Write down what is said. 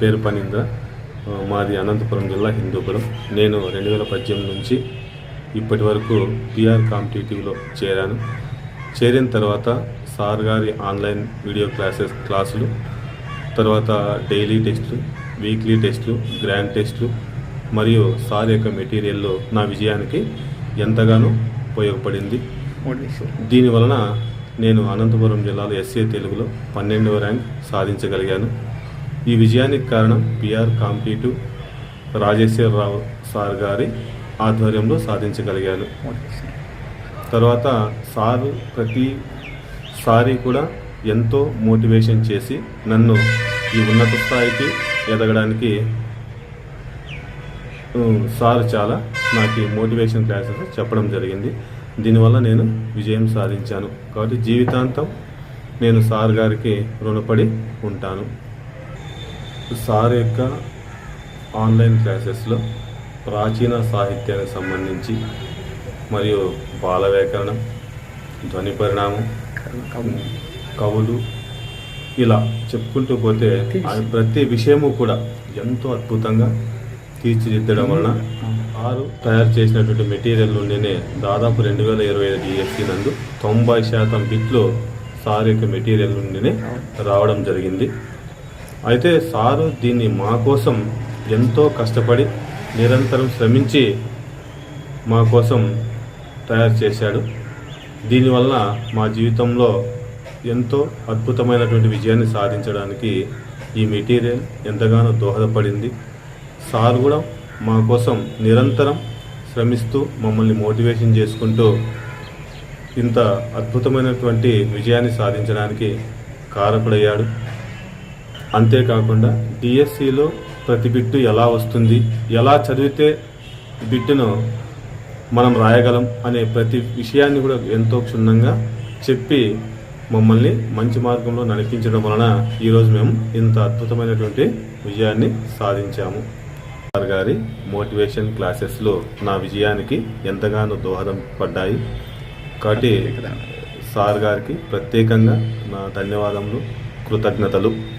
పేరు పనిందా మాది అనంతపురం జిల్లా హిందూపురం. నేను రెండు వేల పద్దెనిమిది నుంచి ఇప్పటి వరకు పిఆర్ కాంపిటేటివ్లో చేరాను. చేరిన తర్వాత సార్ గారి ఆన్లైన్ వీడియో క్లాసెస్ క్లాసులు తర్వాత డైలీ టెస్టులు వీక్లీ టెస్టులు గ్రాండ్ టెస్టులు మరియు సార్ యొక్క మెటీరియల్లో నా విజయానికి ఎంతగానో ఉపయోగపడింది. దీనివలన దీని వలన నేను అనంతపురం జిల్లాలో ఎస్ఏ తెలుగులో పన్నెండవ ర్యాంక్ సాధించగలిగాను. ఈ విజయానికి కారణం పిఆర్ కాంపిటేటివ్ రాజేశ్వరరావు సార్ గారి ఆధ్వర్యంలో సాధించగలిగాను. తర్వాత సారు ప్రతి సారి కూడా ఎంతో మోటివేషన్ చేసి నన్ను ఈ ఉన్నత స్థాయికి ఎదగడానికి సార్ చాలా నాకు మోటివేషన్ క్లాసెస్ చెప్పడం జరిగింది. దీనివల్ల నేను విజయం సాధించాను. కాబట్టి జీవితాంతం నేను సార్ గారికి రుణపడి ఉంటాను. సార్ యొక్క ఆన్లైన్ క్లాసెస్లో ప్రాచీన సాహిత్యానికి సంబంధించి మరియు బాల వ్యాకరణం ధ్వని పరిణామం కవులు ఇలా చెప్పుకుంటూ పోతే ప్రతి విషయము కూడా ఎంతో అద్భుతంగా తీర్చిదిద్దడం వలన ఆరు తయారు చేసినటువంటి మెటీరియల్ నుండినే దాదాపు రెండు వేల ఇరవై ఐదు డిఎస్సి నందు తొంభై శాతం బిట్లు సార్ యొక్క మెటీరియల్ నుండినే రావడం జరిగింది. అయితే సారు దీన్ని మా కోసం ఎంతో కష్టపడి నిరంతరం శ్రమించి మా కోసం తయారు చేశాడు. దీనివల్ల మా జీవితంలో ఎంతో అద్భుతమైనటువంటి విజయాన్ని సాధించడానికి ఈ మెటీరియల్ ఎంతగానో దోహదపడింది. సార్ కూడా మా కోసం నిరంతరం శ్రమిస్తూ మమ్మల్ని మోటివేషన్ చేసుకుంటూ ఇంత అద్భుతమైనటువంటి విజయాన్ని సాధించడానికి కారకుడయ్యాడు. అంతేకాకుండా డిఎస్సిలో ప్రతి బిట్టు ఎలా వస్తుంది ఎలా చదివితే బిట్టును మనం రాయగలం అనే ప్రతి విషయాన్ని కూడా ఎంతో క్షుణ్ణంగా చెప్పి మమ్మల్ని మంచి మార్గంలో నడిపించడం వలన ఈరోజు మేము ఇంత అద్భుతమైనటువంటి విజయాన్ని సాధించాము. సార్ గారి మోటివేషన్ క్లాసెస్లో నా విజయానికి ఎంతగానో దోహదం పడ్డాయి. కాబట్టి సార్ గారికి ప్రత్యేకంగా నా ధన్యవాదములు కృతజ్ఞతలు.